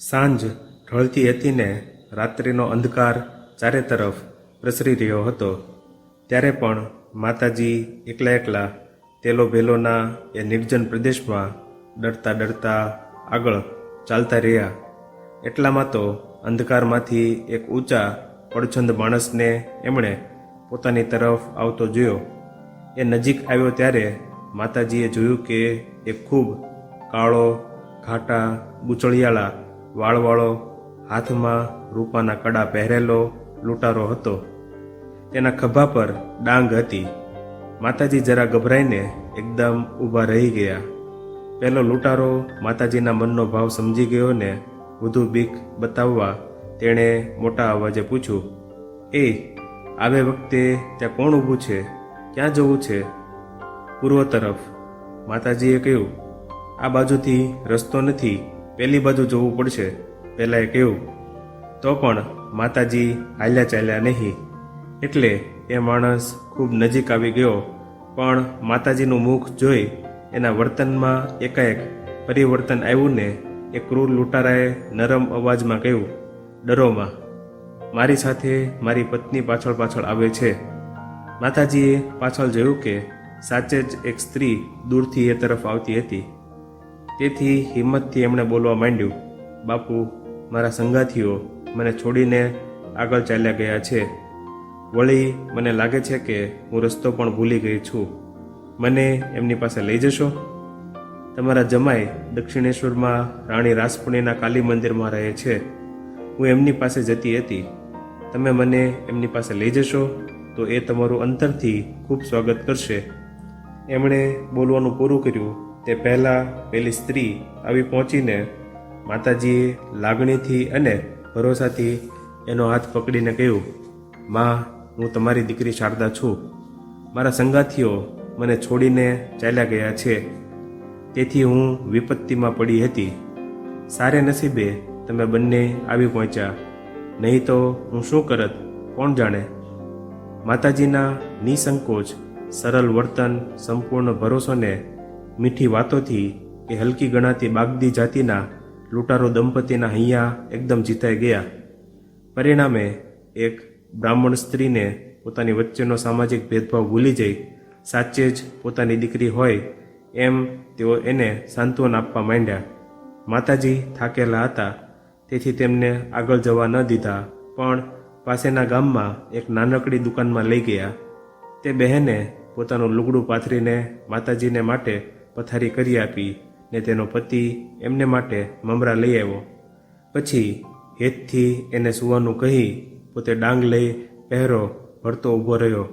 સાંજ ઢળતી હતી ને રાત્રિનો અંધકાર ચારે તરફ પ્રસરી રહ્યો હતો. ત્યારે પણ માતાજી એકલા એકલા તેલો ભેલોના એ નિર્જન પ્રદેશમાં ડરતા ડરતા આગળ ચાલતા રહ્યા. એટલામાં તો અંધકારમાંથી એક ઊંચા પડછંદ માણસને એમણે પોતાની તરફ આવતો જોયો. એ નજીક આવ્યો ત્યારે માતાજીએ જોયું કે એ ખૂબ કાળો, ઘાટા ગુચળિયાળા વાળવાળો હાથમાં રૂપાના કડા પહેરેલો લૂંટારો હતો. તેના ખભા પર ડાંગ હતી. માતાજી જરા ગભરાઈને એકદમ ઊભા રહી ગયા. પહેલો લૂંટારો માતાજીના મનનો ભાવ સમજી ગયો ને વધુ બીક બતાવવા તેણે મોટા અવાજે પૂછ્યું, એ, આવે વખતે ત્યાં કોણ ઊભું છે? ક્યાં જવું છે? પૂર્વ તરફ માતાજીએ કહ્યું, આ બાજુથી રસ્તો નથી. પેલી બાજુ જોવું પડશે. પહેલાં એ કહ્યું તો પણ માતાજી હાલ્યા ચાલ્યા નહીં. એટલે એ માણસ ખૂબ નજીક આવી ગયો. પણ માતાજીનું મુખ જોઈ એના વર્તનમાં એકાએક પરિવર્તન આવ્યું ને એ ક્રૂર લૂંટારાએ નરમ અવાજમાં કહ્યું, ડરોમાં, મારી સાથે મારી પત્ની પાછળ પાછળ આવે છે. માતાજીએ પાછળ જોયું કે સાચે જ એક સ્ત્રી દૂરથી એ તરફ આવતી હતી. તેથી હિંમતથી એમણે બોલવા માંડ્યું, બાપુ, મારા સંગાથીઓ મને છોડીને આગળ ચાલ્યા ગયા છે. વળી મને લાગે છે કે હું રસ્તો પણ ભૂલી ગઈ છું. મને એમની પાસે લઈ જશો? તમારા જમાઈ દક્ષિણેશ્વરમાં રાણી રાસપુણીના કાલી મંદિરમાં રહે છે. હું એમની પાસે જતી હતી. તમે મને એમની પાસે લઈ જશો, તો એ તમારું અંતરથી ખૂબ સ્વાગત કરશે. એમણે બોલવાનું પૂરું કર્યું તે પહેલાં પેલી સ્ત્રી આવી પહોંચીને માતાજીએ લાગણીથી અને ભરોસાથી એનો હાથ પકડીને કહ્યું, માં, હું તમારી દીકરી શારદા છું. મારા સંગાથીઓ મને છોડીને ચાલ્યા ગયા છે. તેથી હું વિપત્તિમાં પડી હતી. સારે નસીબે તમે બંને આવી પહોંચ્યા. નહીં તો હું શું કરત, કોણ જાણે? માતાજીના નિસંકોચ, સરળ વર્તન, સંપૂર્ણ ભરોસોને મીઠી વાતોથી એ હલકી ગણાતી બાગદી જાતિના લૂંટારો દંપતીના હૈયા એકદમ જીતાઈ ગયા. પરિણામે એક બ્રાહ્મણ સ્ત્રીને પોતાની વચ્ચેનો સામાજિક ભેદભાવ ભૂલી જઈ સાચે જ પોતાની દીકરી હોય એમ તેઓ એને સાંત્વન આપવા માંડ્યા. માતાજી થાકેલા હતા, તેથી તેમને આગળ જવા ન દીધા, પણ પાસેના ગામમાં એક નાનકડી દુકાનમાં લઈ ગયા. તે બહેને પોતાનું લુગડું પાથરીને માતાજીને માટે પથારી કરી આપી ને તેનો પતિ એમને માટે મમરા લઈ આવ્યો. પછી હેતથી એને સુવાનું કહી પોતે ડાંગ લઈ પહેરો, ભરતો ઊભો રહ્યો.